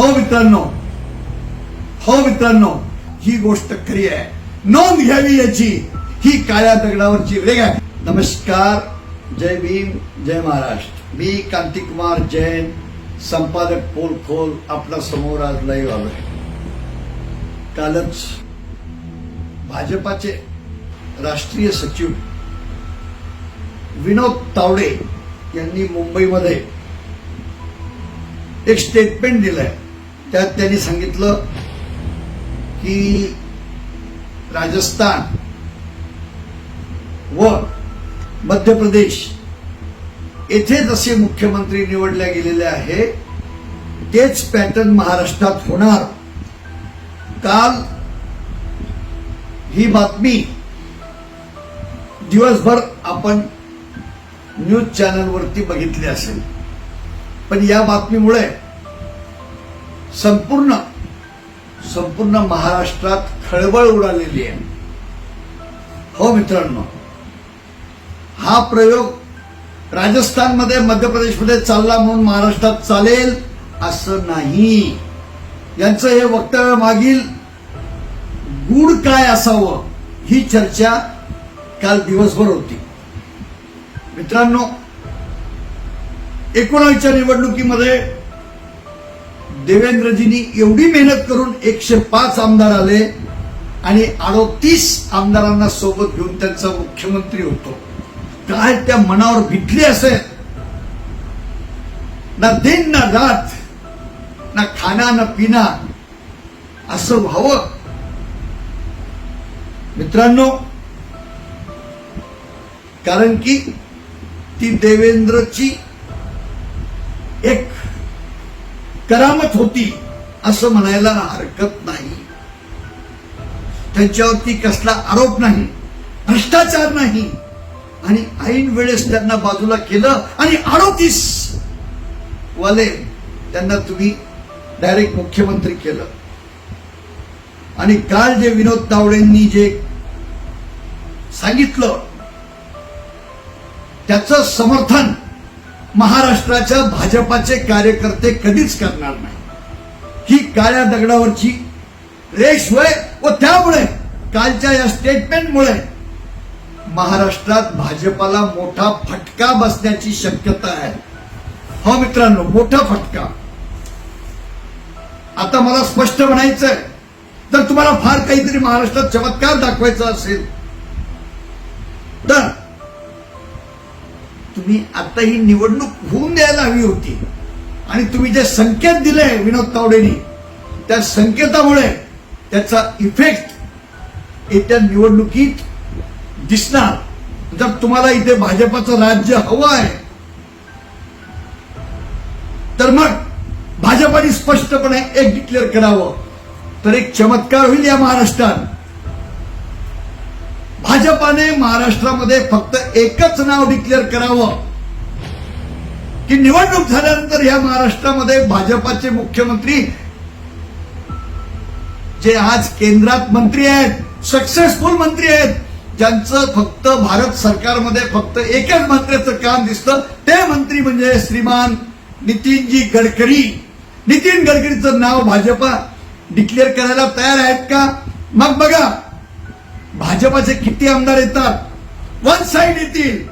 हो मित्रांनो हो मित्रांनो ही गोष्ट खरी आहे. नोंद घ्यावी याची. ही काळ्या दगडावरची वेग आहे. नमस्कार जय भीम जय महाराष्ट्र. मी कांतिकुमार जैन संपादक पोल खोल आपल्यासमोर आज लाईव्ह आलोय. कालच भाजपाचे राष्ट्रीय सचिव विनोद तावडे यांनी मुंबईमध्ये एक स्टेटमेंट दिलंय. त्यात त्यांनी सांगितलं की राजस्थान व मध्य प्रदेश येथे जसे मुख्यमंत्री निवडले गेलेले आहे तेच पॅटर्न महाराष्ट्रात होणार. काल ही बातमी दिवसभर आपण न्यूज चॅनलवरती बघितली असेल. पण या बातमीमुळे संपूर्ण संपूर्ण महाराष्ट्रात खळबळ उडालेली आहे. हो मित्रांनो हा प्रयोग राजस्थानमध्ये मध्य प्रदेशमध्ये चालला म्हणून महाराष्ट्रात चालेल असं नाही. यांचं हे वक्तव्य मागील गुढ काय असावं ही चर्चा काल दिवसभर होती. मित्रांनो एकोणावीसच्या निवडणुकीमध्ये देवेंद्रजींनी एवढी मेहनत करून एकशे पाच आमदार आले आणि अडोतीस आमदारांना सोबत घेऊन त्यांचा मुख्यमंत्री होतो. काय त्या मनावर भिटली असेल? ना दिन ना रात ना खाना ना पिना असं व्हावं. मित्रांनो कारण की ती देवेंद्रची एक करामत होती असं म्हणायला हरकत नाही. त्यांच्यावरती कसला आरोप नाही भ्रष्टाचार नाही. आणि ऐन वेळेस त्यांना बाजूला केलं आणि अडोतीस वाले त्यांना तुम्ही डायरेक्ट मुख्यमंत्री केलं. आणि काल जे विनोद तावडेंनी जे सांगितलं त्याचं समर्थन महाराष्ट्राच्या भाजपाचे कार्यकर्ते कधीच करणार नाही. ही काळ्या दगडावरची रेष होय व त्यामुळे कालच्या या स्टेटमेंटमुळे महाराष्ट्रात भाजपाला मोठा फटका बसण्याची शक्यता आहे. हो मित्रांनो मोठा फटका. आता मला स्पष्ट म्हणायचंय तर तुम्हाला फार काहीतरी महाराष्ट्रात चमत्कार दाखवायचा असेल तर तुम्ही आता ही निवडणूक होऊन द्यायला हवी होती. आणि तुम्ही जे संकेत दिले विनोद तावडेनी त्या संकेतामुळे त्याचा इफेक्ट येत्या निवडणुकीत दिसणार. जर तुम्हाला इथे भाजपाचं राज्य हवं आहे तर मग भाजपाने स्पष्टपणे एक डिक्लेअर करावं. तर एक चमत्कार होईल या महाराष्ट्रात. भाजपाने महाराष्ट्रामध्ये फक्त एकच नाव डिक्लेअर करावं. की निवडणूक झाल्यानंतर या महाराष्ट्रामध्ये भाजपाचे मुख्यमंत्री जे आज केंद्रात मंत्री आहेत सक्सेसफुल मंत्री आहेत ज्यांचं फक्त भारत सरकारमध्ये फक्त एकच मंत्र्याचं काम दिसतं ते मंत्री म्हणजे श्रीमान नितीनजी गडकरी. नितीन गडकरीचं नाव भाजपा डिक्लेअर करायला तयार आहेत का? मग बघा भाजपाचे किती आमदार येतात? वन साईड येतील.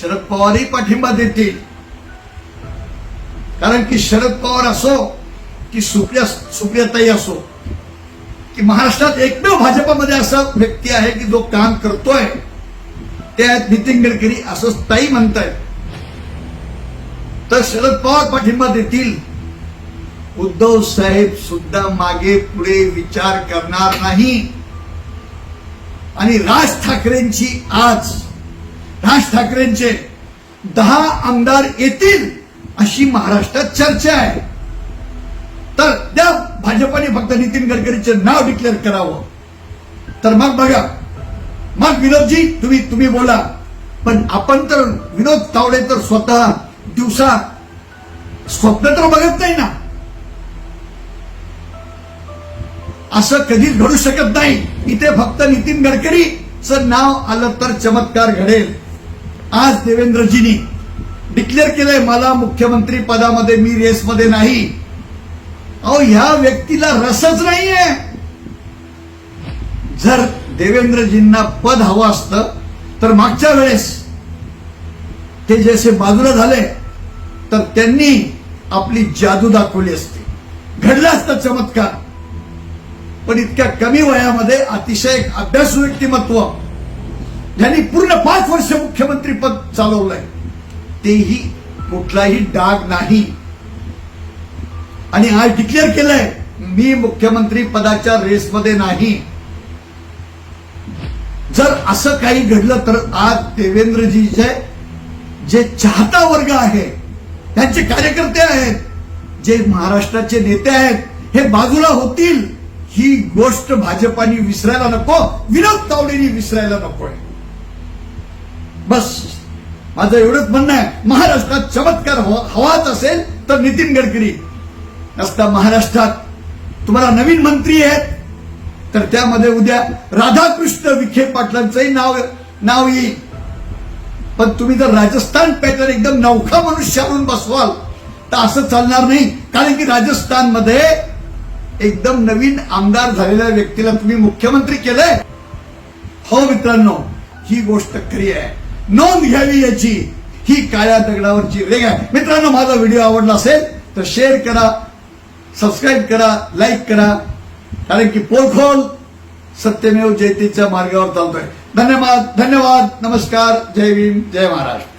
शरद पवारही पाठिंबा देतील. कारण की शरद पवार असो की सुप्रिया सुप्रियाताई असो की महाराष्ट्रात एकमेव भाजपामध्ये असा व्यक्ती आहे की जो काम करतोय. ते आहेत नितीन गडकरी असं ताई म्हणतायत. तर शरद पवार पाठिंबा देतील. उद्धव साहेब सुद्धा मागे पुढे विचार करणार नाही. आणि राज ठाकरेंची आज राज ठाकरेंचे दहा आमदार येतील अशी महाराष्ट्रात चर्चा आहे. तर त्या भाजपाने फक्त नितीन गडकरीचे नाव डिक्लेअर करावं. तर मग बघा मग विनोदजी तुम्ही तुम्ही बोला. पण आपण तर विनोद तावडे तर स्वतः दिवसा स्वप्न तर बघत नाही ना. असं कधीच घडू शकत नाही. इथे फक्त नितीन गडकरीचं नाव आलं तर चमत्कार घडेल. आज देवेंद्रजींनी डिक्लेअर केलंय मला मुख्यमंत्री पदामध्ये मी रेसमध्ये नाही. अहो ह्या व्यक्तीला रसच नाहीये. जर देवेंद्रजींना पद हवं असतं तर मागच्या वेळेस ते जसे बाजूला झाले तर त्यांनी आपली जादू दाखवली असते. घडला असता चमत्कार. पण इतक्या कमी वयामध्ये अतिशय एक अभ्यासू व्यक्तिमत्व. ज्यांनी पूर्ण पाच वर्ष मुख्यमंत्री पद चालवलंय तेही कुठलाही डाग नाही. आणि आज डिक्लेअर केलंय मी मुख्यमंत्री पदाच्या रेसमध्ये नाही. जर असं काही घडलं तर आज देवेंद्रजीचे जे चाहता वर्ग आहे त्यांचे कार्यकर्ते आहेत जे महाराष्ट्राचे नेते आहेत हे बाजूला होतील. ही गोष्ट भाजपाने विसरायला नको विनोद तावडेनी विसरायला नकोय. बस. माझं एवढंच म्हणणं आहे. महाराष्ट्रात चमत्कार हवाच असेल तर नितीन गडकरी. असता महाराष्ट्रात. तुम्हाला नवीन मंत्री आहेत. तर त्यामध्ये उद्या राधाकृष्ण विखे पाटलांचंही नाव नाव येईल. पण तुम्ही जर राजस्थान पॅटर्न एकदम नौखा मनुष्य आणून बसवाल तर असं चालणार नाही. कारण की राजस्थानमध्ये एकदम नवीन आमदार झालेल्या व्यक्तीला तुम्ही मुख्यमंत्री केलंय? हो मित्रांनो ही गोष्ट खरी आहे. नोंद घ्यावी याची. ही काळ्या दगडावरची रेग आहे. मित्रांनो माझा व्हिडिओ आवडला असेल तर शेअर करा सबस्क्राईब करा लाईक करा. कारण की पोलखोल सत्यमेव जयतेच्या मार्गावर चालतोय धन्यवाद धन्यवाद नमस्कार जय भीम जय महाराष्ट्र.